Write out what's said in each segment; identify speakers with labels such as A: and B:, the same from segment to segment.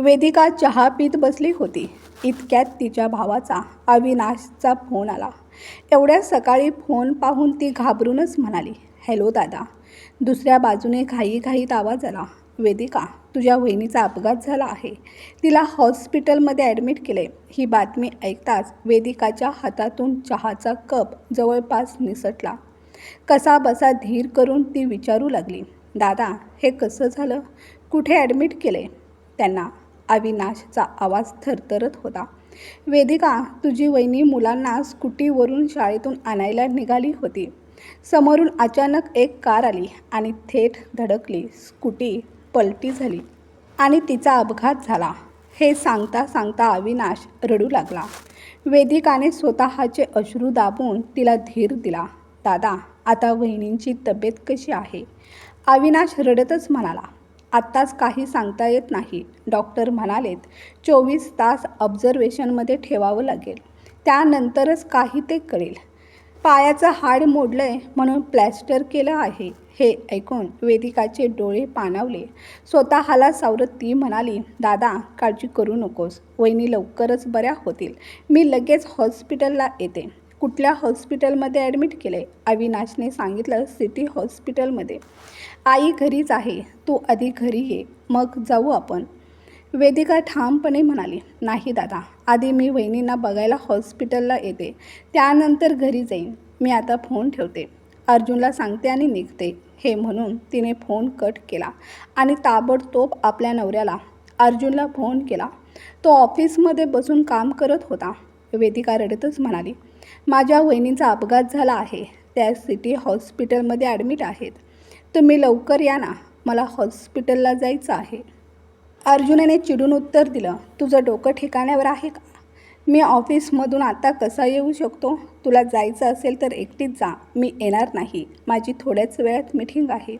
A: वेदिका चहा पीत बसली होती. इतक्यात तिच्या भावाचा अविनाशचा फोन आला. एवढ्या सकाळी फोन पाहून ती घाबरूनच म्हणाली हॅलो दादा. दुसऱ्या बाजूने घाईघाईत आवाज आला वेदिका तुझ्या वहिनीचा अपघात झाला आहे. तिला हॉस्पिटलमध्ये ॲडमिट केले. ही बातमी ऐकताच वेदिकाच्या हातातून चहाचा कप जवळपास निसटला. कसा बसा धीर करून ती विचारू लागली दादा हे कसं झालं? कुठे ॲडमिट केले? त्यांना अविनाशचा आवाज थरथरत होता. वेदिका तुझी वहिनी मुलांना स्कूटीवरून शाळेतून आणायला निघाली होती. समोरून अचानक एक कार आली आणि थेट धडकली. स्कूटी पलटी झाली आणि तिचा अपघात झाला. हे सांगता सांगता अविनाश रडू लागला. वेदिकाने स्वतःचे अश्रू दाबून तिला धीर दिला. दादा आता वहिनींची तब्येत कशी आहे? अविनाश रडतच म्हणाला. आत्ताच काही सांगता येत नाही. डॉक्टर म्हणालेत चोवीस तास ऑब्झर्वेशनमध्ये ठेवावं लागेल. त्यानंतरच काही ते कळेल. पायाचं हाड मोडलं आहे म्हणून प्लॅस्टर केलं आहे. हे ऐकून वेदिकाचे डोळे पाणावले. स्वतःला सावरत ती म्हणाली दादा काळजी करू नकोस. वहिनी लवकरच बऱ्या होतील. मी लगेच हॉस्पिटलला येते. कुठल्या हॉस्पिटलमध्ये ॲडमिट केले अविनाशने सांगितलं सिटी हॉस्पिटलमध्ये. आई घरीच आहे. तू आधी घरी ये. मग जाऊ आपण. वेदिका ठामपणे म्हणाली नाही दादा. आधी मी वहिनींना बघायला हॉस्पिटलला येते. त्यानंतर घरी जाईन. मी आता फोन ठेवते. अर्जुनला सांगते आणि निघते. हे म्हणून तिने फोन कट केला आणि ताबडतोब आपल्या नवऱ्याला अर्जुनला फोन केला. तो ऑफिसमध्ये बसून काम करत होता. वेदिका रडतच म्हणाली माझ्या वहिनीचा अपघात झाला आहे. त्या सिटी हॉस्पिटलमध्ये ॲडमिट आहेत. तुम्ही लवकर या ना. मला हॉस्पिटलला जायचं आहे. अर्जुनाने चिडून उत्तर दिलं तुझं डोकं ठिकाण्यावर आहे का? मी ऑफिसमधून आता कसा येऊ शकतो? तुला जायचं असेल तर एकटीच जा. मी येणार नाही. माझी थोड्याच वेळात मिटिंग आहे.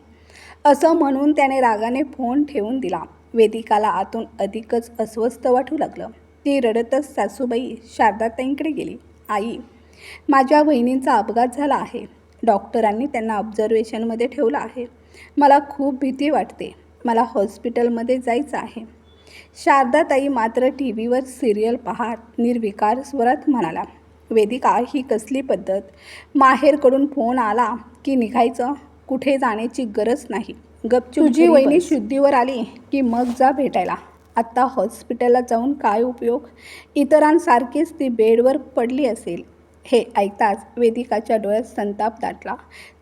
A: असं म्हणून त्याने रागाने फोन ठेवून दिला. वेदिकाला आतून अधिकच अस्वस्थ वाटू लागलं. ती रडतच सासूबाई शारदाताईंकडे गेली. आई माझ्या वहिनींचा अपघात झाला आहे. डॉक्टरांनी त्यांना ऑब्झर्वेशनमध्ये ठेवलं आहे. मला खूप भीती वाटते. मला हॉस्पिटलमध्ये जायचं आहे. शारदाताई मात्र टी व्हीवर सिरियल पाहत निर्विकार स्वरात म्हणाला वेदिका ही कसली पद्धत? माहेरकडून फोन आला की निघायचं? कुठे जाण्याची गरज नाही. गपचूप तुझी वहिनी शुद्धीवर आली की मग जा भेटायला. आत्ता हॉस्पिटलला जाऊन काय उपयोग? इतरांसारखीच ती बेडवर पडली असेल. हे ऐकताच वेदिकाच्या डोळ्यात संताप दाटला.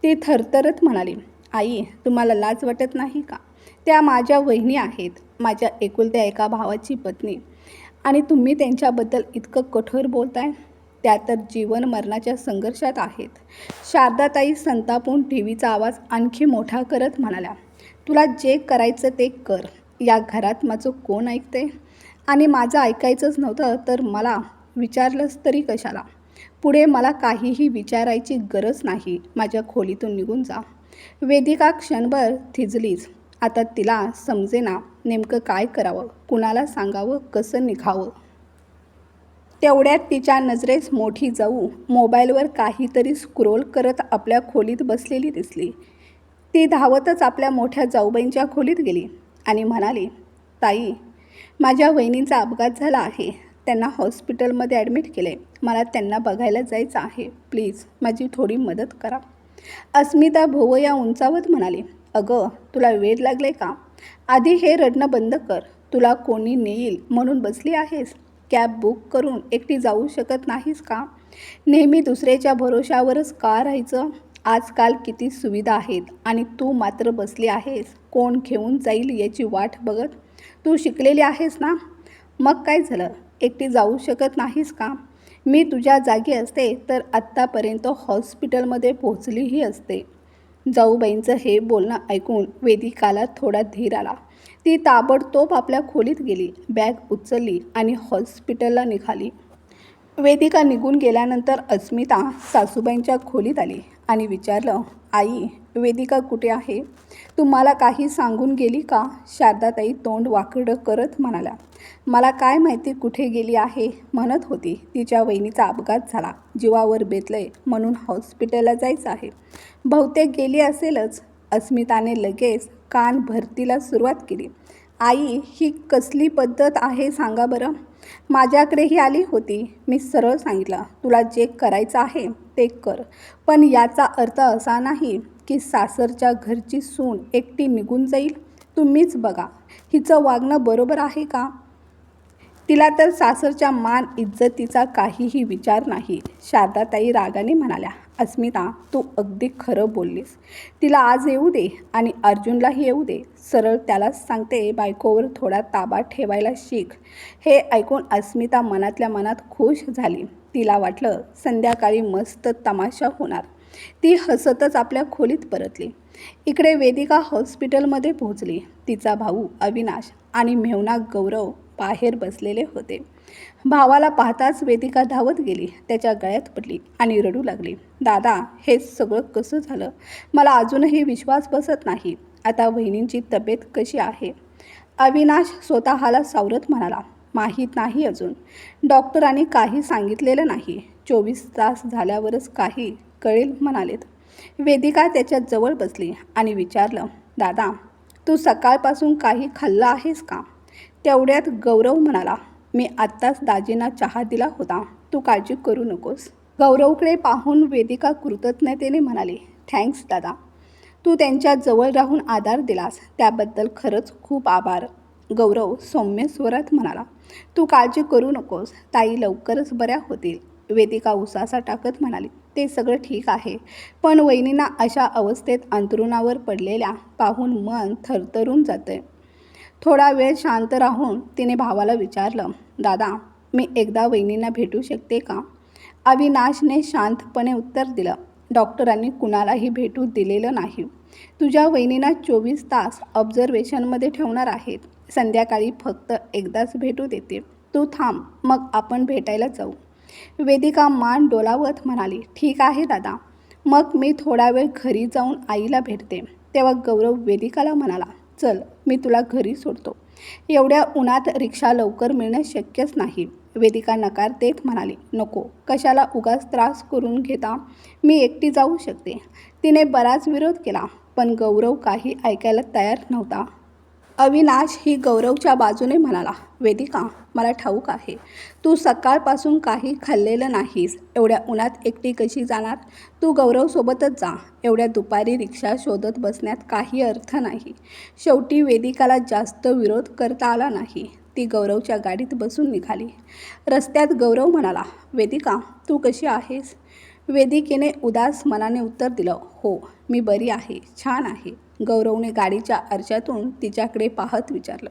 A: ती थरथरत म्हणाली आई तुम्हाला लाज वाटत नाही का? त्या माझ्या वहिनी आहेत माझ्या एकुलत्या एका भावाची पत्नी. आणि तुम्ही त्यांच्याबद्दल इतकं कठोर बोलताय? त्या तर जीवन मरणाच्या संघर्षात आहेत. शारदाताई संतापून टी व्हीचा आवाज आणखी मोठा करत म्हणाल्या तुला जे करायचं ते कर. या घरात माझं कोण ऐकते आणि माझं ऐकायचंच नव्हतं तर मला विचारलंच तरी कशाला? पुढे मला काहीही विचारायची गरज नाही. माझ्या खोलीतून निघून जा. वेदिका क्षणभर थिजलीच. आता तिला समजेना नेमकं काय करावं? कुणाला सांगावं? कसं निघावं? तेवढ्यात तिच्या नजरेस मोठी जाऊ मोबाईलवर काहीतरी स्क्रोल करत आपल्या खोलीत बसलेली दिसली. ती धावतच आपल्या मोठ्या जाऊबाईंच्या खोलीत गेली. आणि म्हणाली ताई माझ्या वहिनींचा अपघात झाला आहे. त्यांना हॉस्पिटलमध्ये ॲडमिट केले. मला त्यांना बघायला जायचं आहे. प्लीज माझी थोडी मदत करा. अस्मिता भोवया उंचावत म्हणाली अगं तुला वेळ लागले का? आधी हे रडणं बंद कर. तुला कोणी नेईल म्हणून बसली आहेस? कॅब बुक करून एकटी जाऊ शकत नाहीस का? नेहमी दुसऱ्याच्या भरोशावरच का राहायचं? आजकाल किती सुविधा आहेत आणि तू मात्र बसली आहेस. कोण घेऊन जाईल याची वाट बघत? तू शिकलेली आहेस ना? मग काय झालं? एकटी जाऊ शकत नाहीस का? मी तुझ्या जागी असते तर आत्तापर्यंत हॉस्पिटलमध्ये पोहोचलीही असते. जाऊबाईंचं हे बोलणं ऐकून वेदिकाला थोडा धीर आला. ती ताबडतोब आपल्या खोलीत गेली. बॅग उचलली आणि हॉस्पिटलला निघाली. वेदिका निघून गेल्यानंतर अस्मिता सासूबाईंच्या खोलीत आली आणि विचारलं आई वेदिका कुठे आहे? तुम्हाला काही सांगून गेली का? शारदाताई तोंड वाकडं करत म्हणाल्या मला काय माहिती कुठे गेली आहे? म्हणत होती. तिच्या वहिनीचा अपघात झाला. जीवावर बेतलंय म्हणून हॉस्पिटलला जायचं आहे. बहुतेक गेली असेलच. अस्मिताने लगेच कान भरतीला सुरुवात केली. आई ही कसली पद्धत आहे सांगा बरं. माझ्याकडेही आली होती. मी सरळ सांगितलं तुला जे करायचं आहे ते कर. पण याचा अर्थ असा नाही की सासरच्या घरची सून एकटी निघून जाईल. तुम्हीच बघा. हिचं वागणं बरोबर आहे का? तिला तर सासरच्या मान इज्जतीचा काहीही विचार नाही. शारदाताई रागाने म्हणाल्या अस्मिता तू अगदी खरं बोललीस. तिला आज येऊ दे आणि अर्जुनलाही येऊ दे. सरळ त्यालाच सांगते बायकोवर थोडा ताबा ठेवायला शिक हे ऐकून अस्मिता मनातल्या मनात खुश झाली. तिला वाटलं संध्याकाळी मस्त तमाशा होणार. ती हसतच आपल्या खोलीत परतली. इकडे वेदिका हॉस्पिटलमध्ये पोहोचली. तिचा भाऊ अविनाश आणि मेहुणा गौरव बाहेर बसलेले होते. भावाला पाहताच वेदिका धावत गेली. त्याच्या गळ्यात पडली आणि रडू लागली. दादा हे सगळं कसं झालं? मला अजूनही विश्वास बसत नाही. आता वहिनींची तब्येत कशी आहे? अविनाश स्वतःला सावरत म्हणाला माहीत नाही अजून. डॉक्टरांनी काही सांगितलेलं नाही. चोवीस तास झाल्यावरच काही कळेल म्हणालेत. वेदिका त्याच्याजवळ बसली आणि विचारलं दादा तू सकाळपासून काही खाल्लं आहेस का? तेवढ्यात गौरव म्हणाला मी आत्ताच दाजींना चहा दिला होता. तू काळजी करू नकोस. गौरवकडे पाहून वेदिका कृतज्ञतेने म्हणाली थँक्स दादा. तू त्यांच्या जवळ राहून आधार दिलास. त्याबद्दल खरंच खूप आभार. गौरव सौम्य स्वरात म्हणाला तू काळजी करू नकोस. ताई लवकरच बऱ्या होतील. वेदिका उसासा टाकत म्हणाली ते सगळं ठीक आहे. पण वहिनींना अशा अवस्थेत अंतरुणावर पडलेल्या पाहून मन थरथरून जाते थोडा वेळ शांत राहून तिने भावाला विचारलं दादा मी एकदा वहिनींना भेटू शकते का? अविनाशने शांतपणे उत्तर दिलं डॉक्टरांनी कुणालाही भेटू दिलेलं नाही. तुझ्या वहिनींना चोवीस तास ऑब्झर्वेशनमध्ये ठेवणार आहेत. संध्याकाळी फक्त एकदाच भेटू देते. तू थांब मग आपण भेटायला जाऊ. वेदिका मान डोलावत म्हणाली ठीक आहे दादा. मग मी थोडा वेळ घरी जाऊन आईला भेटते. तेव्हा गौरव वेदिकाला म्हणाला चल मी तुला घरी सोडतो. एवढ्या उन्हात रिक्षा लवकर मिळणं शक्यच नाही. वेदिका नकार देत म्हणाली नको कशाला उगाच त्रास करून घेता? मी एकटी जाऊ शकते. तिने बराच विरोध केला पण गौरव काही ऐकायला तयार नव्हता. अविनाश ही गौरवच्या बाजूने म्हणाला वेदिका मला ठाऊक आहे तू सकाळपासून काही खाल्लेलं नाहीस. एवढ्या उन्हात एकटी कशी जाणार? तू गौरवसोबतच जा. एवढ्या दुपारी रिक्षा शोधत बसण्यात काही अर्थ नाही. शेवटी वेदिकाला जास्त विरोध करता आला नाही. ती गौरवच्या गाडीत बसून निघाली. रस्त्यात गौरव म्हणाला वेदिका तू कशी आहेस? वेदिकेने उदास मनाने उत्तर दिलं हो मी बरी आहे छान आहे. गौरवने गाडीच्या आरशातून तिच्याकडे पाहत विचारलं.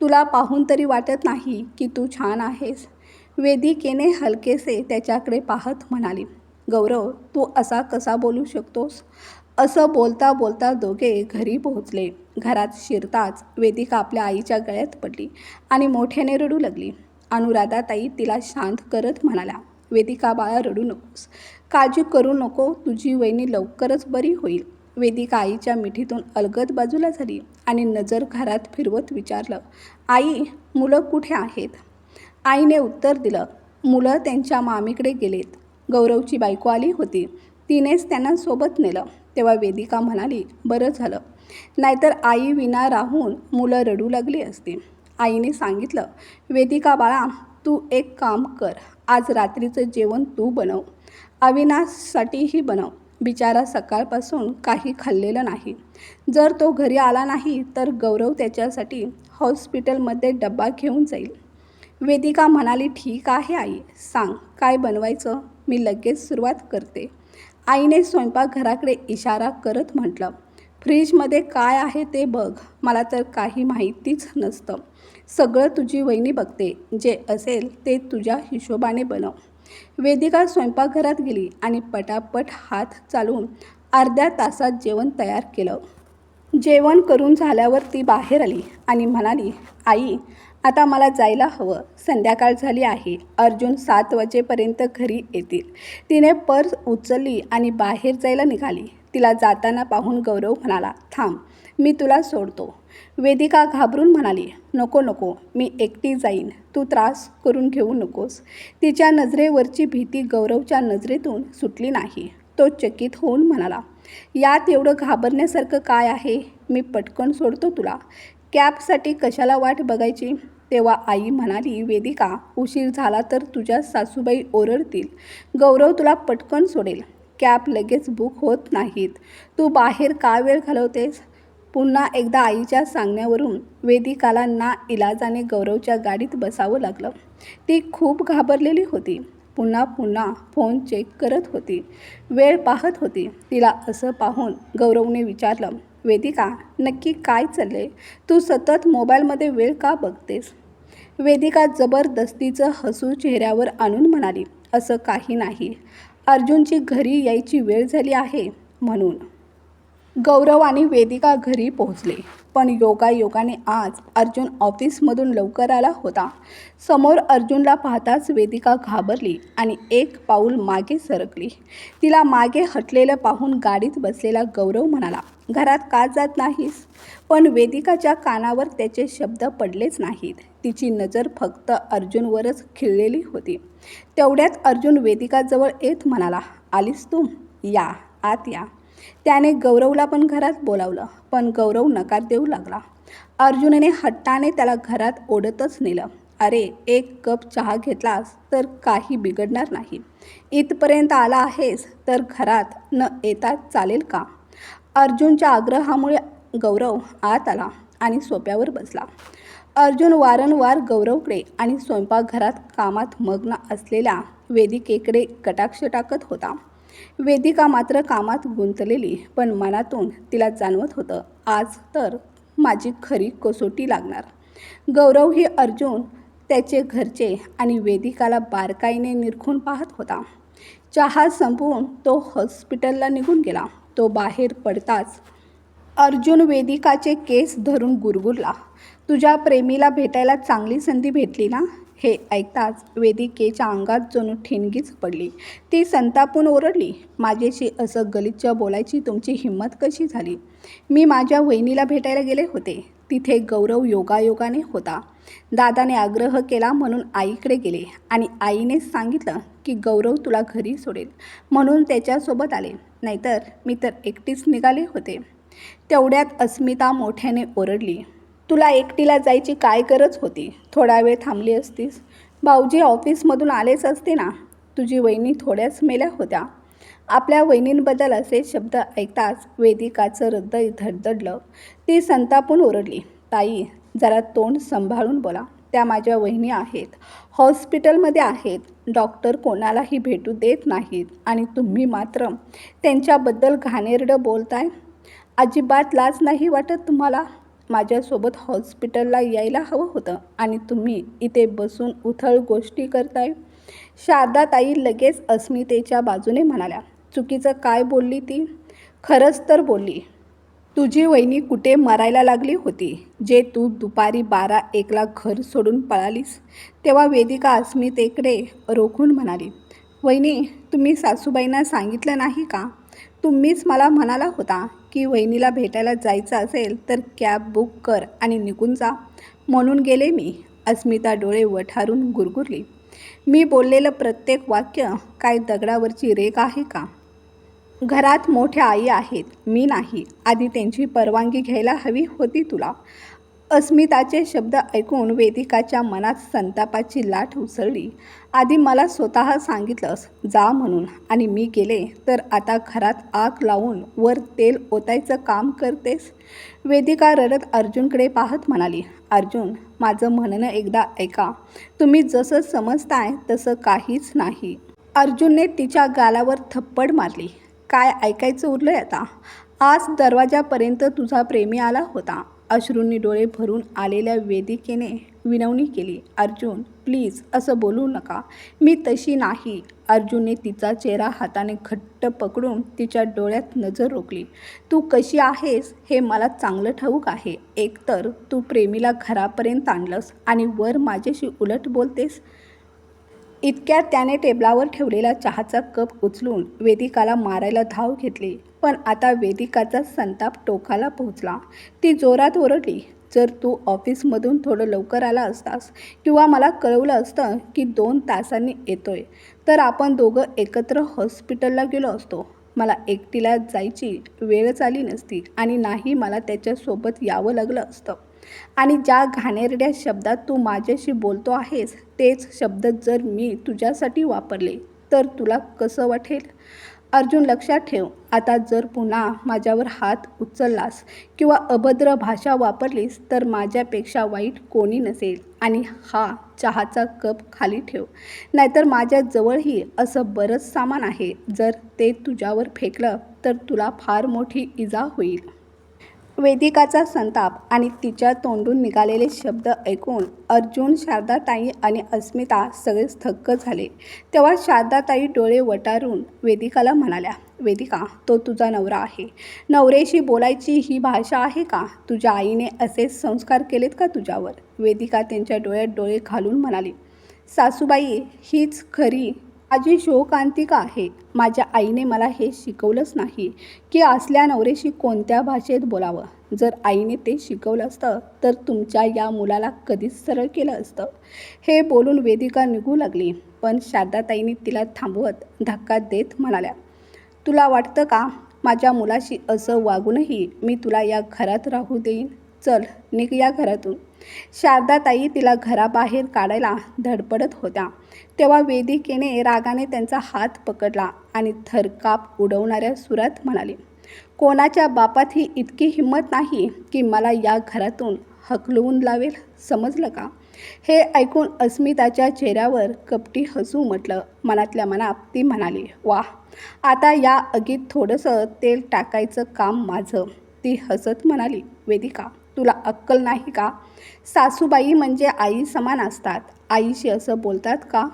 A: तुला पाहून तरी वाटत नाही की तू छान आहेस. वेदिकेने हलकेसे त्याच्याकडे पाहत म्हणाली गौरव तू असा कसा बोलू शकतोस? असं बोलता बोलता दोघे घरी पोहोचले. घरात शिरताच वेदिका आपल्या आईच्या गळ्यात पडली आणि मोठ्याने रडू लागली. अनुराधाताई तिला शांत करत म्हणाल्या वेदिका बाळा रडू नकोस. काळजी करू नको. तुझी वहिनी लवकरच बरी होईल. वेदिका आईच्या मिठीतून अलगद बाजूला झाली आणि नजर घरात फिरवत विचारलं आई मुलं कुठे आहेत? आईने उत्तर दिलं मुलं त्यांच्या मामीकडे गेलेत. गौरवची बायको आली होती. तिनेच त्यांना सोबत नेलं. तेव्हा वेदिका म्हणाली बरं झालं. नाहीतर आई विना राहून मुलं रडू लागली असती. आईने सांगितलं वेदिका बाळा तू एक काम कर. आज रात्रीचं जेवण तू बनव. अविनाशसाठीही बनव. बिचारा सकाळपासून काही खाल्लेलं नाही. जर तो घरी आला नाही तर गौरव त्याच्यासाठी हॉस्पिटलमध्ये डब्बा घेऊन जाईल. वेदिका म्हणाली ठीक आहे आई सांग काय बनवायचं? मी लगेच सुरुवात करते. आईने स्वयंपाकघराकडे इशारा करत म्हटलं फ्रीजमध्ये काय आहे ते बघ मला तर काही माहितीच नसतं. सगळं तुझी वहिनी बघते जे असेल ते तुझ्या हिशोबाने बनव. वेदिका स्वयंपाकघरात गेली आणि पटापट हात चालवून अर्ध्या तासात जेवण तयार केलं. जेवण करून झाल्यावर ती बाहेर आली आणि म्हणाली आई आता मला जायला हवं. संध्याकाळ झाली आहे. अर्जुन सात वाजेपर्यंत घरी येतील. तिने पर्स उचलली आणि बाहेर जायला निघाली. तिला जाताना पाहून गौरव म्हणाला थांब मी तुला सोडतो. वेदिका घाबरून म्हणाली नको नको मी एकटी जाईन. तू त्रास करून घेऊ नकोस. तिच्या नजरेवरची भीती गौरवच्या नजरेतून सुटली नाही. तो चकित होऊन म्हणाला यात एवढं घाबरण्यासारखं काय आहे? मी पटकन सोडतो तुला. कॅबसाठी कशाला वाट बघायची? तेव्हा आई म्हणाली वेदिका उशीर झाला तर तुझ्या सासूबाई ओरडतील. गौरव तुला पटकन सोडेल. कॅब लगेच बुक होत नाहीत. तू बाहेर का वेळ घालवतेस? पुन्हा एकदा आईच्या सांगण्यावरून वेदिकाला ना इलाजाने गौरवच्या गाडीत बसावं लागलं. ती खूप घाबरलेली होती. पुन्हा पुन्हा फोन चेक करत होती. वेळ पाहत होती. तिला असं पाहून गौरवने विचारलं वेदिका नक्की काय चालले तू सतत मोबाईलमध्ये वेळ का बघतेस? वेदिका जबरदस्तीचं हसू चेहऱ्यावर आणून म्हणाली असं काही नाही. अर्जुनची घरी यायची वेळ झाली आहे म्हणून. गौरव आणि वेदिका घरी पोहोचले. पण योगायोगाने आज अर्जुन ऑफिसमधून लवकर आला होता. समोर अर्जुनला पाहताच वेदिका घाबरली आणि एक पाऊल मागे सरकली. तिला मागे हटलेलं पाहून गाडीत बसलेला गौरव म्हणाला घरात का जात नाहीस? पण वेदिकाच्या कानावर त्याचे शब्द पडलेच नाहीत. तिची नजर फक्त अर्जुनवरच खिळलेली होती. तेवढ्यात अर्जुन वेदिकाजवळ येत म्हणाला आलीस तू? या आत या. त्याने गौरवला पण घरात बोलावलं पण गौरव नकार देऊ लागला. अर्जुनने हट्टाने त्याला घरात ओढतच नेलं. अरे एक कप चहा घेतलास तर काही बिघडणार नाही. इथपर्यंत आला आहेस तर घरात न येता चालेल का? अर्जुनच्या आग्रहामुळे गौरव आत आला आणि सोप्यावर बसला. अर्जुन वारंवार गौरवकडे आणि स्वयंपाकघरात कामात मग्न असलेल्या वेदिकेकडे कटाक्ष टाकत होता. वेदिका मात्र कामात गुंतलेली पण मनातून तिला जाणवत होतं आज तर माझी खरी कसोटी लागणार. गौरव ही अर्जुन त्याचे घरचे आणि वेदिकाला बारकाईने निरखून पाहत होता. चहा संपवून तो हॉस्पिटलला निघून गेला. तो बाहेर पडताच अर्जुन वेदिकाचे केस धरून गुरगुरला तुझ्या प्रेमीला भेटायला चांगली संधी भेटली ना? हे ऐकताच वेदिकेच्या अंगात जणू ठिणगीच पडली ती संतापून ओरडली माझ्याशी असं गलिच्छ बोलायची तुमची हिंमत कशी झाली? मी माझ्या वहिनीला भेटायला गेले होते. तिथे गौरव योगायोगाने होता. दादाने आग्रह केला म्हणून आईकडे गेले आणि आईने सांगितलं की गौरव तुला घरी सोडेल म्हणून त्याच्यासोबत आले. नाहीतर मी तर एकटीच निघाले होते. तेवढ्यात अस्मिता मोठ्याने ओरडली तुला एकटीला जायची काय गरज होती? थोडा वेळ थांबली असतीस. भाऊजी ऑफिसमधून आलेच असते ना? तुझी वहिनी थोड्याच मेल्या होत्या. आपल्या वहिनींबद्दल असे शब्द ऐकताच वेदिकाचं हृदय धडधडलं. ती संतापून ओरडली ताई जरा तोंड सांभाळून बोला. त्या माझ्या वहिनी आहेत. हॉस्पिटलमध्ये आहेत. डॉक्टर कोणालाही भेटू देत नाहीत. आणि तुम्ही मात्र त्यांच्याबद्दल घाणेरडं बोलताय. अजिबात लाज नाही वाटत तुम्हाला? माझ्यासोबत हॉस्पिटलला यायला हवं होतं. आणि तुम्ही इथे बसून उथळ गोष्टी करताय? शारदाताई लगेच अस्मितेच्या बाजूने म्हणाल्या चुकीचं काय बोलली ती? खरंच तर बोलली. तुझी वहिनी कुठे मरायला लागली होती? जे तू दुपारी बारा एकला घर सोडून पळालीस. तेव्हा वेदिका अस्मितेकडे रोखून म्हणाली वहिनी तुम्ही सासूबाईंना सांगितलं नाही का? तुम्हीच मला म्हणाला होता की वहिनीला भेटायला जायचं असेल तर कॅब बुक कर आणि निघून जा. म्हणून गेले मी. अस्मिता डोळे वठारून गुरगुरली. मी बोललेलं प्रत्येक वाक्य काय दगडावरची रेख आहे का? घरात मोठ्या आई आहेत मी नाही. आधी त्यांची परवानगी घ्यायला हवी होती तुला. अस्मिताचे शब्द ऐकून वेदिकाच्या मनात संतापाची लाट उसळली. आधी मला स्वतः सांगितलंस जा म्हणून. आणि मी गेले तर आता घरात आग लावून वर तेल ओतायचं काम करतेस? वेदिका रडत अर्जुनकडे पाहत म्हणाली अर्जुन माझं म्हणणं एकदा ऐका. तुम्ही जसं समजताय तसं काहीच नाही. अर्जुनने तिच्या गालावर थप्पड मारली. काय ऐकायचं उरलंय आता? आज दरवाजापर्यंत तुझा प्रेमी आला होता. अश्रूंनी डोळे भरून आलेल्या वेदिकेने विनवणी केली अर्जुन प्लीज असं बोलू नका. मी तशी नाही. अर्जुनने तिचा चेहरा हाताने घट्ट पकडून तिच्या डोळ्यात नजर रोखली. तू कशी आहेस हे मला चांगलं ठाऊक आहे. एकतर तू प्रेमीला घरापर्यंत आणलंस आणि वर माझ्याशी उलट बोलतेस. इतक्यात त्याने टेबलावर ठेवलेला चहाचा कप उचलून वेदिकाला मारायला धाव घेतली. पण आता वेदिकाचा संताप टोकाला पोहोचला. ती जोरात ओरडली जर तू ऑफिसमधून थोडं लवकर आला असतास किंवा मला कळवलं असतं की दोन तासांनी येतोय तर आपण दोघं एकत्र हॉस्पिटलला गेलो असतो. मला एकटीला जायची वेळच आली नसती आणि नाही मला त्याच्यासोबत यावं लागलं असतं. आणि ज्या घाणेरड्या शब्दात तू माझ्याशी बोलतो आहेस तेच शब्द जर मी तुझ्यासाठी वापरले तर तुला कसं वाटेल? अर्जुन लक्षात ठेव आता जर पुन्हा माझ्यावर हात उचललास किंवा अभद्र भाषा वापरलीस तर माझ्यापेक्षा वाईट कोणी नसेल. आणि हा चहाचा कप खाली ठेव नाहीतर माझ्याजवळही असं बरंच सामान आहे. जर ते तुझ्यावर फेकलं तर तुला फार मोठी इजा होईल. वेदिकाचा संताप आणि तिच्या तोंडून निघालेले शब्द ऐकून अर्जुन शारदाताई आणि अस्मिता सगळेच थक्क झाले. तेव्हा शारदाताई डोळे वटारून वेदिकाला म्हणाल्या वेदिका तो तुझा नवरा आहे. नवरेशी बोलायची ही भाषा आहे का? तुझ्या आईने असे संस्कार केलेत का तुझ्यावर? वेदिका त्यांच्या डोळ्यात डोळे घालून म्हणाली सासूबाई हीच खरी माझी शोकांतिका आहे. माझ्या आईने मला हे शिकवलंच नाही की असल्या नवरेशी कोणत्या भाषेत बोलावं. जर आईने ते शिकवलं असतं तर तुमच्या या मुलाला कधीच सरळ केलं असतं. हे बोलून वेदिका निघू लागली पण शारदाताईंनी तिला थांबवत धक्का देत म्हणाल्या तुला वाटतं का माझ्या मुलाशी असं वागूनही मी तुला या घरात राहू देईन? चल निघ या घरातून. शारदाताई तिला घराबाहेर काढायला धडपडत होत्या. तेव्हा वेदिकेने रागाने त्यांचा हात पकडला आणि थरकाप उडवणाऱ्या सुरात म्हणाली कोणाच्या बापात ही इतकी हिंमत नाही की मला या घरातून हकलवून लावेल समजलं का हे ऐकून अस्मिताच्या चेहऱ्यावर कपटी हसू म्हटलं. मनातल्या मनात ती म्हणाली वा आता या आगीत थोडंसं तेल टाकायचं काम माझं ती हसत म्हणाली वेदिका तुला अक्कल नाही का? सासूबाई म्हणजे आई समान असतात. आईशी असं बोलतात का?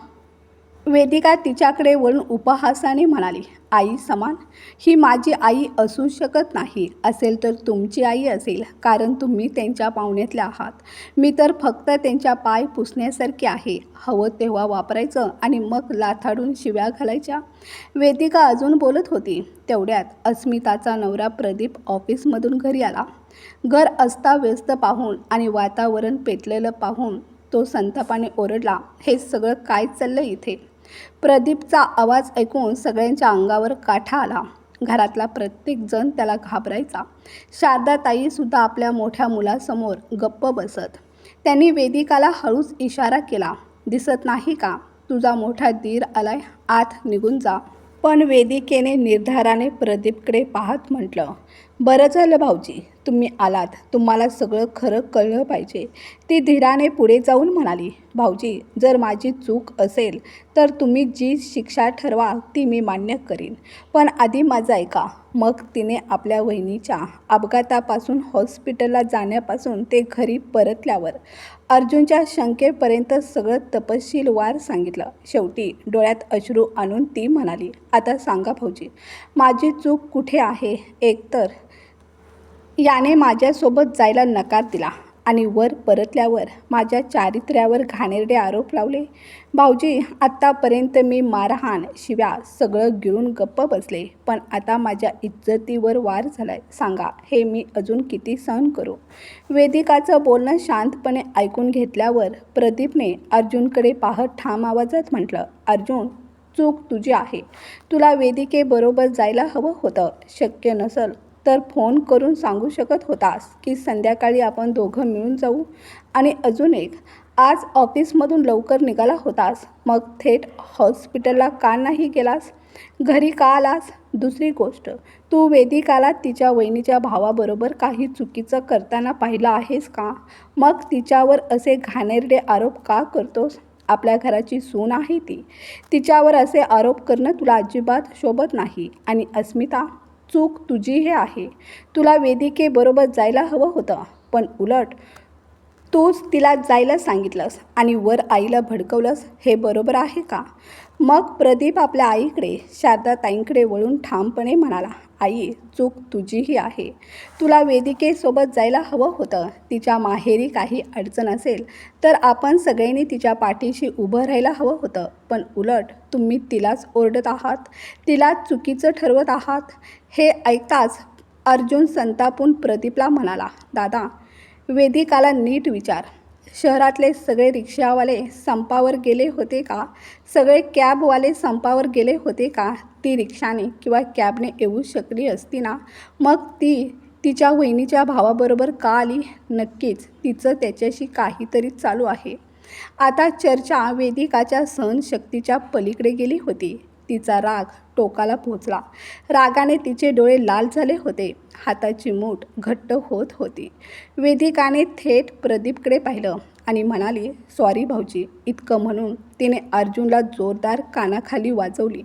A: वेदिका तिच्याकडे वळून उपहासाने म्हणाली आई समान. ही माझी आई असू शकत नाही. असेल तर तुमची आई असेल कारण तुम्ही त्यांच्या पाहुण्यातल्या आहात. मी तर फक्त त्यांच्या पाय पुसण्यासारखे आहे. हवं तेव्हा वापरायचं आणि मग लाथाडून शिव्या घालायच्या. वेदिका अजून बोलत होती. तेवढ्यात अस्मिताचा नवरा प्रदीप ऑफिसमधून घरी आला. घर अस्ताव्यस्त पाहून आणि वातावरण पेटलेलं पाहून तो संतापाने ओरडला हे सगळं काय चाललं इथे? प्रदीपचा आवाज ऐकून सगळ्यांच्या अंगावर काठा आला. घरातला प्रत्येक जण त्याला घाबरायचा. शारदाताईसुद्धा आपल्या मोठ्या मुलासमोर गप्प बसत. त्यांनी वेदिकाला हळूच इशारा केला दिसत नाही का? तुझा मोठा दीर आलाय आत निघून जा. पण वेदिकेने निर्धाराने प्रदीपकडे पाहत म्हटलं बरं झालं भाऊजी तुम्ही आलात तुम्हाला सगळं खरं कळलं पाहिजे. ती धीराने पुढे जाऊन म्हणाली भाऊजी जर माझी चूक असेल तर तुम्ही जी शिक्षा ठरवा ती मी मान्य करीन. पण आधी माझं ऐका. मग तिने आपल्या वहिनीच्या अपघातापासून हॉस्पिटलला जाण्यापासून ते घरी परतल्यावर अर्जुनच्या शंकेपर्यंत सगळं तपशीलवार सांगितलं. शेवटी डोळ्यात अश्रू आणून ती म्हणाली आता सांगा भाऊजी माझी चूक कुठे आहे? एकतर याने माझ्यासोबत जायला नकार दिला आणि वर परतल्यावर माझ्या चारित्र्यावर घाणेरडे आरोप लावले. भाऊजी आत्तापर्यंत मी मारहाण शिव्या सगळं गिळून गप्प बसले पण आता माझ्या इज्जतीवर वार झालाय. सांगा हे मी अजून किती सहन करू? वेदिकाचं बोलणं शांतपणे ऐकून घेतल्यावर प्रदीपने अर्जुनकडे पाहत ठाम आवाजात म्हटलं अर्जुन चूक तुझी आहे. तुला वेदिकेबरोबर जायला हवं होतं. शक्य नसल तर फोन करून सांगू शकत होतास की संध्याकाळी आपण दोघं मिळून जाऊ? आणि अजून एक आज ऑफिसमधून लवकर निघाला होतास मग थेट हॉस्पिटलला का नाही गेलास? घरी का आलास? दुसरी गोष्ट तू वेदिकाला तिच्या वहिनीच्या भावाबरोबर काही चुकीचं करताना पाहिलं आहेस का? मग तिच्यावर असे घाणेरडे आरोप का करतोस? आपल्या घराची सून आहे ती. तिच्यावर असे आरोप करणं तुला अजिबात शोभत नाही. आणि अस्मिता चूक तुझी हे आहे. तुला वेदिकेबरोबर जायला हवं होतं. पण उलट तूच तिला जायला सांगितलंस आणि वर आईला भडकवलंस हे बरोबर आहे का? मग प्रदीप आपल्या आईकडे शारदा ताईंकडे वळून ठामपणे म्हणाला आई चूक तुझीही आहे. तुला वेदिकेसोबत जायला हवं होतं. तिच्या माहेरी काही अडचण असेल तर आपण सगळ्यांनी तिच्या पाठीशी उभं राहायला हवं होतं. पण उलट तुम्ही तिलाच ओरडत आहात? तिला चुकीचं ठरवत आहात? हे ऐकताच अर्जुन संतापून प्रदीपला म्हणाला दादा वेदिकाला नीट विचार. शहरातले सगळे रिक्षावाले संपावर गेले होते का? सगळे कॅबवाले संपावर गेले होते का? ती रिक्षाने किंवा कॅबने येऊ शकली असती ना? मग ती तिच्या वहिनीच्या भावाबरोबर का आली? नक्कीच तिचं त्याच्याशी काहीतरी चालू आहे. आता चर्चा वेदिकाच्या सहनशक्तीच्या पलीकडे गेली होती. तिचा राग टोकाला पोहोचला रागाने तिचे डोळे लाल झाले होते. हाताची मूठ घट्ट होत होती. वेदिकाने थेट प्रदीपकडे पाहिलं आणि म्हणाली सॉरी भाऊजी इतकं म्हणून तिने अर्जुनला जोरदार कानाखाली वाजवली.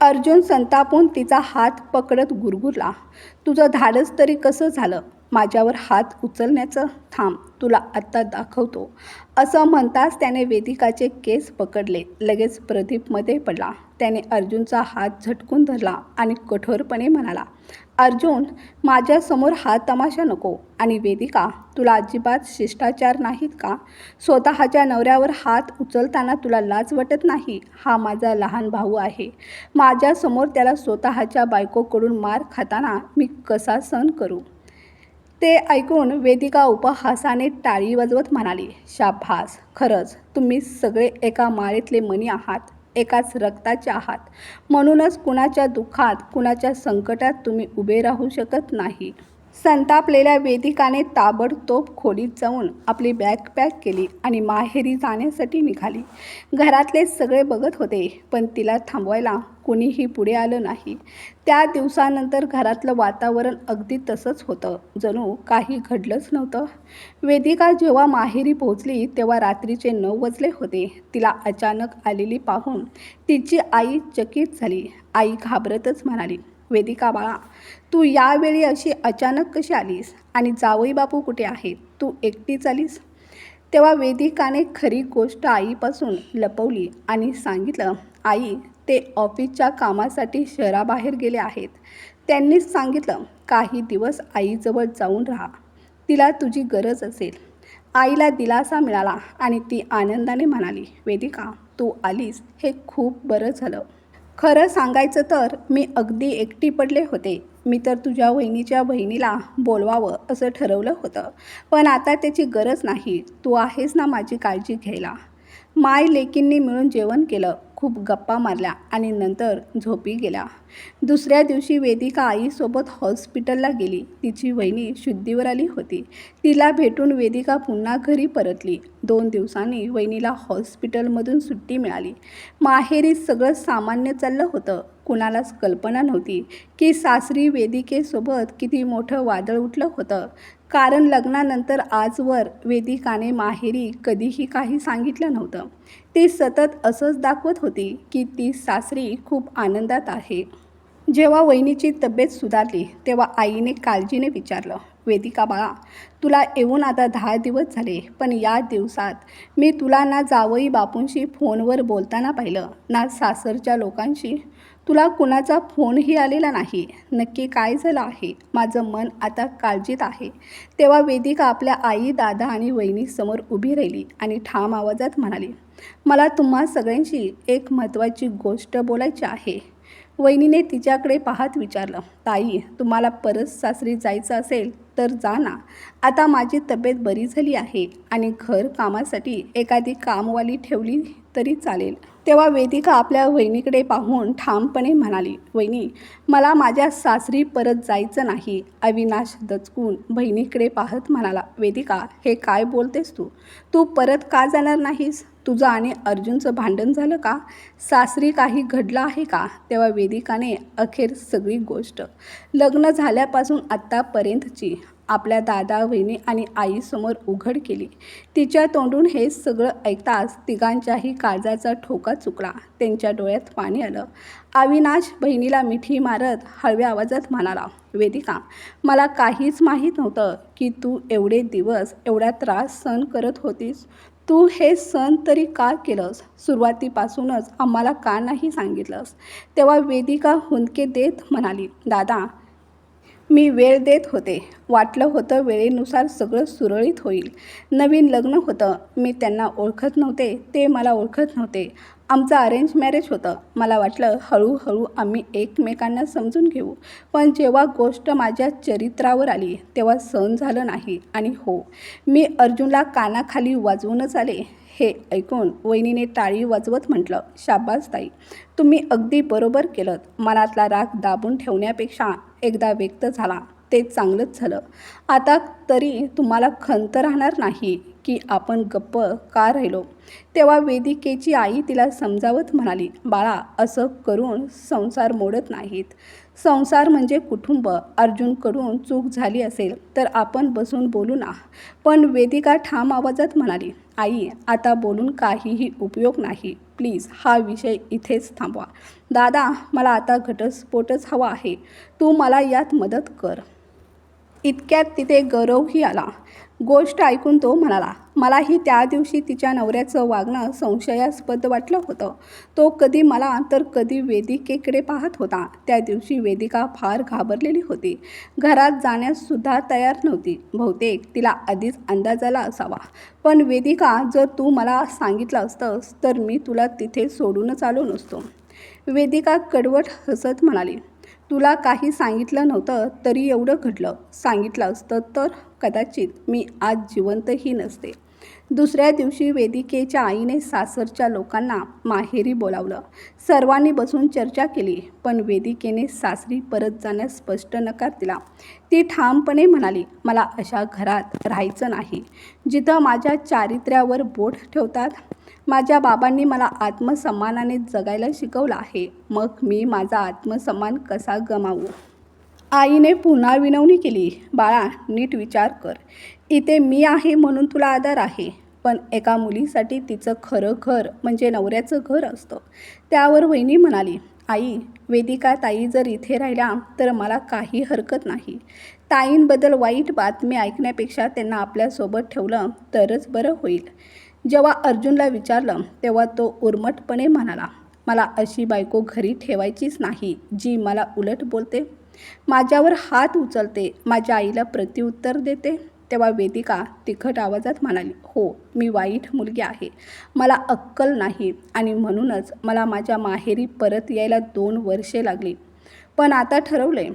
A: अर्जुन संतापून तिचा हात पकडत गुरगुरला तुझं धाडस तरी कसं झालं? माझ्यावर हात उचलण्याचं थांब तुला आत्ता दाखवतो. असं म्हणताच त्याने वेदिकाचे केस पकडले. लगेच प्रदीपमध्ये पडला. त्याने अर्जुनचा हात झटकून धरला आणि कठोरपणे म्हणाला अर्जुन माझ्यासमोर हा तमाशा नको. आणि वेदिका तुला अजिबात शिष्टाचार नाहीत का? स्वतःच्या नवऱ्यावर हात उचलताना तुला लाज वाटत नाही? हा माझा लहान भाऊ आहे. माझ्यासमोर त्याला स्वतःच्या बायकोकडून मार खाताना मी कसा सहन करू? ते ऐकून वेदिका उपहासाने टाळी वाजवत म्हणाली शाभास खरंच तुम्ही सगळे एका माळेतले मणी आहात एकाच रक्ताचे आहात. म्हणूनच कुणाच्या दुःखात कुणाच्या संकटात तुम्ही उभे राहू शकत नाही. संतापलेल्या वेदिकाने ताबडतोब खोलीत जाऊन आपली बॅग पॅक केली आणि माहेरी जाण्यासाठी निघाली. घरातले सगळे बघत होते पण तिला थांबवायला कुणीही पुढे आलं नाही. त्या दिवसानंतर घरातलं वातावरण अगदी तसंच होतं. जणू काही घडलंच नव्हतं. वेदिका जेव्हा माहेरी पोहोचली तेव्हा रात्रीचे नऊ वाजले होते. तिला अचानक आलेली पाहून तिची आई चकित झाली. आई घाबरतच म्हणाली वेदिका बाळा तू यावेळी अशी अचानक कशी आलीस? आणि जावई बापू कुठे आहेत? तू एकटीच आलीस तेव्हा वेदिकाने खरी गोष्ट आईपासून लपवली आणि सांगितलं आई ते ऑफिसच्या कामासाठी शहराबाहेर गेले आहेत. त्यांनीच सांगितलं काही दिवस आईजवळ जाऊन राहा. तिला तुझी गरज असेल. आईला दिलासा मिळाला आणि ती आनंदाने म्हणाली वेदिका तू आलीस हे खूप बरं झालं. खरं सांगायचं तर मी अगदी एकटी पडले होते. मी तर तुझ्या वहिनीच्या बहिणीला बोलवावं असं ठरवलं होतं. पण आता त्याची गरज नाही. तू आहेस ना माझी काळजी घ्यायला. माय लेकींनी मिळून जेवण केलं. खूप गप्पा मारल्या आणि नंतर झोपी गेल्या. दुसऱ्या दिवशी वेदिका आईसोबत हॉस्पिटलला गेली. तिची वहिनी शुद्धीवर आली होती. तिला भेटून वेदिका पुन्हा घरी परतली. दोन दिवसांनी वहिनीला हॉस्पिटलमधून सुट्टी मिळाली. माहेरी सगळं सामान्य चाललं होतं. कुणालाच कल्पना नव्हती की सासरी वेदिकेसोबत किती मोठं वादळ उठलं होतं. कारण लग्नानंतर आजवर वेदिकाने माहेरी कधीही काही सांगितलं नव्हतं. ती सतत असंच दाखवत होती की ती सासरी खूप आनंदात आहे. जेव्हा वहिनीची तब्येत सुधारली तेव्हा आईने काळजीने विचारलं वेदिका बाळा तुला येऊन आता दहा दिवस झाले पण या दिवसात मी तुला ना जावई बापूंशी फोनवर बोलताना पाहिलं ना सासरच्या लोकांशी तुला कुणाचा फोनही आलेला नाही. नक्की काय झालं आहे? माझं मन आता काळजीत आहे. तेव्हा वेदिका आपल्या आई दादा आणि वहिनीसमोर उभी राहिली आणि ठाम आवाजात म्हणाली मला तुम्हा सगळ्यांशी एक महत्त्वाची गोष्ट बोलायची आहे. वहिनीने तिच्याकडे पाहत विचारलं ताई तुम्हाला परत सासरी जायचं असेल तर जा ना. आता माझी तब्येत बरी झाली आहे आणि घर कामासाठी एखादी कामवाली ठेवली तरी चालेल. तेव्हा वेदिका आपल्या वहिनीकडे पाहून ठामपणे म्हणाली वहिनी मला माझ्या सासरी परत जायचं नाही. अविनाश दचकून बहिणीकडे पाहत म्हणाला वेदिका हे काय बोलतेस तू? तू परत का जाणार नाहीस? तुझं आणि अर्जुनचं भांडण झालं का? सासरी काही घडलं आहे का? तेव्हा वेदिकाने अखेर सगळी गोष्ट लग्न झाल्यापासून आत्तापर्यंतची आपल्या दादा वहिनी आणि आईसमोर उघड केली. तिच्या तोंडून हे सगळं ऐकताच तिघांच्याही काळजाचा ठोका चुकला. त्यांच्या डोळ्यात पाणी आलं. अविनाश बहिणीला मिठी मारत हळव्या आवाजात म्हणाला वेदिका मला काहीच माहीत नव्हतं की तू एवढे दिवस एवढा त्रास सहन करत होतीस. तू हे सण तरी का केलंस? सुरुवातीपासूनच आम्हाला का नाही सांगितलंस? तेव्हा वेदिका हुंदके देत म्हणाली दादा मी वेळ देत होते. वाटलं होतं वेळेनुसार सगळं सुरळीत होईल. नवीन लग्न होतं. मी त्यांना ओळखत नव्हते. ते मला ओळखत नव्हते. आमचं अरेंज मॅरेज होतं. मला वाटलं हळूहळू आम्ही एकमेकांना समजून घेऊ. पण जेव्हा गोष्ट माझ्या चरित्रावर आली तेव्हा सहन झालं नाही. आणि हो मी अर्जुनला कानाखाली वाजवूनच आले. हे ऐकून वहिनीने टाळी वाजवत म्हटलं शाबास ताई तुम्ही अगदी बरोबर केलं मनातला राग दाबून ठेवण्यापेक्षा एकदा व्यक्त झाला ते चांगलंच झालं. आता तरी तुम्हाला खंत राहणार नाही. की आपण गप्प का राहिलो? तेव्हा वेदिकेची आई तिला समजावत म्हणाली बाळा असं करून संसार मोडत नाहीत. संसार म्हणजे कुटुंब. अर्जुनकडून चूक झाली असेल तर आपण बसून बोलू ना. पण वेदिका ठाम आवाजात म्हणाली आई आता बोलून काहीही उपयोग नाही. प्लीज हा विषय इथेच थांबवा. दादा मला आता घटस्फोटच हवा आहे. तू मला यात मदत कर. इतक्यात तिथे गौरवही आला. गोष्ट ऐकून तो म्हणाला मलाही त्या दिवशी तिच्या नवऱ्याचं वागणं संशयास्पद वाटलं होतं. तो कधी मला तर कधी वेदिकेकडे पाहत होता. त्या दिवशी वेदिका फार घाबरलेली होती. घरात जाण्याससुद्धा तयार नव्हती. बहुतेक तिला आधीच अंदाज आला असावा. पण वेदिका जर तू मला सांगितलं असतंस तर मी तुला तिथे सोडूनच आलो नसतो. वेदिका कडवट हसत म्हणाली तुला काही सांगितलं नव्हतं तरी एवढं घडलं. सांगितलं असतं तर कदाचित मी आज जिवंतही नसते. दुसऱ्या दिवशी वेदिकेच्या आईने सासरच्या लोकांना माहेरी बोलावलं. सर्वांनी बसून चर्चा केली पण वेदिकेने सासरी परत जाण्यास स्पष्ट नकार दिला. ती ठामपणे म्हणाली मला अशा घरात राहायचं नाही. जिथं माझ्या चारित्र्यावर बोट ठेवतात. माझ्या बाबांनी मला आत्मसन्मानाने जगायला शिकवलं आहे. मग मी माझा आत्मसन्मान कसा गमावू? आईने पुन्हा विनवणी केली बाळा नीट विचार कर. इथे मी आहे म्हणून तुला आदर आहे पण एका मुलीसाठी तिचं खरं घर म्हणजे नवऱ्याचं घर असतं. त्यावर वहिनी म्हणाली आई वेदिका ताई जर इथे राहिल्या तर मला काही हरकत नाही. ताईंबद्दल वाईट बातमी ऐकण्यापेक्षा त्यांना आपल्यासोबत ठेवलं तरच बरं होईल. जेव्हा अर्जुनला विचारलं तेव्हा तो उर्मटपणे म्हणाला मला अशी बायको घरी ठेवायचीच नाही जी मला उलट बोलते. माझ्यावर हात उचलते. माझ्या आईला प्रत्युत्तर देते. तेव्हा वेदिका तिखट आवाजात म्हणाली हो मी वाईट मुलगी आहे. मला अक्कल नाही आणि म्हणूनच मला माझ्या माहेरी परत यायला दोन वर्षे लागली. पण आता ठरवले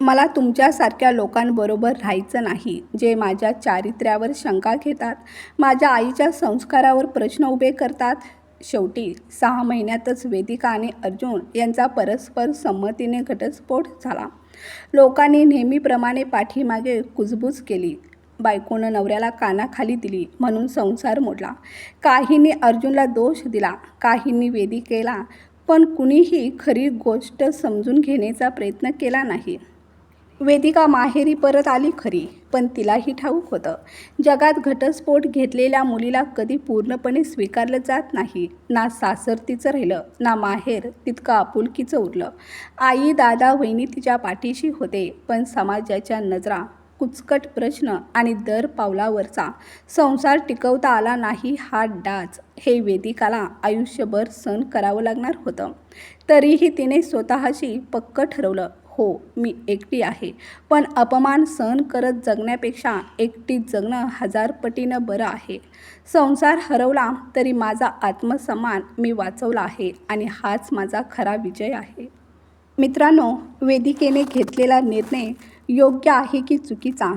A: मला तुमच्यासारख्या लोकांबरोबर राहायचं नाही जे माझ्या चारित्र्यावर शंका घेतात माझ्या आईच्या संस्कारावर प्रश्न उभे करतात शेवटी सहा महिन्यातच वेदिका आणि अर्जुन यांचा परस्पर संमतीने घटस्फोट झाला. लोकांनी नेहमीप्रमाणे पाठीमागे कुजबूज केली. बायकोनं नवऱ्याला कानाखाली दिली म्हणून संसार मोडला. काहींनी अर्जुनला दोष दिला काहींनी वेदिकेला पण कुणीही खरी गोष्ट समजून घेण्याचा प्रयत्न केला नाही. वेदिका माहेरी परत आली खरी पण तिलाही ठाऊक होतं. जगात घटस्फोट घेतलेल्या मुलीला कधी पूर्णपणे स्वीकारलं जात नाही. ना सासर तिचं राहिलं ना माहेर तितकं आपुलकीचं उरलं. आई दादा वहिनी तिच्या पाठीशी होते पण समाजाच्या नजरा कुचकट प्रश्न आणि दर पावलावरचा संसार टिकवता आला नाही हा डाच हे वेदिकाला आयुष्यभर सहन करावं लागणार होतं. तरीही तिने स्वतःशी पक्क ठरवलं हो मी एकटी आहे. पण अपमान सहन करत जगण्यापेक्षा एकटी जगणं हजार पटीनं बरं आहे. संसार हरवला तरी माझा आत्मसन्मान मी वाचवला आहे आणि हाच माझा खरा विजय आहे. मित्रांनो वेदिकेने घेतलेला निर्णय योग्य आहे की चुकीचा?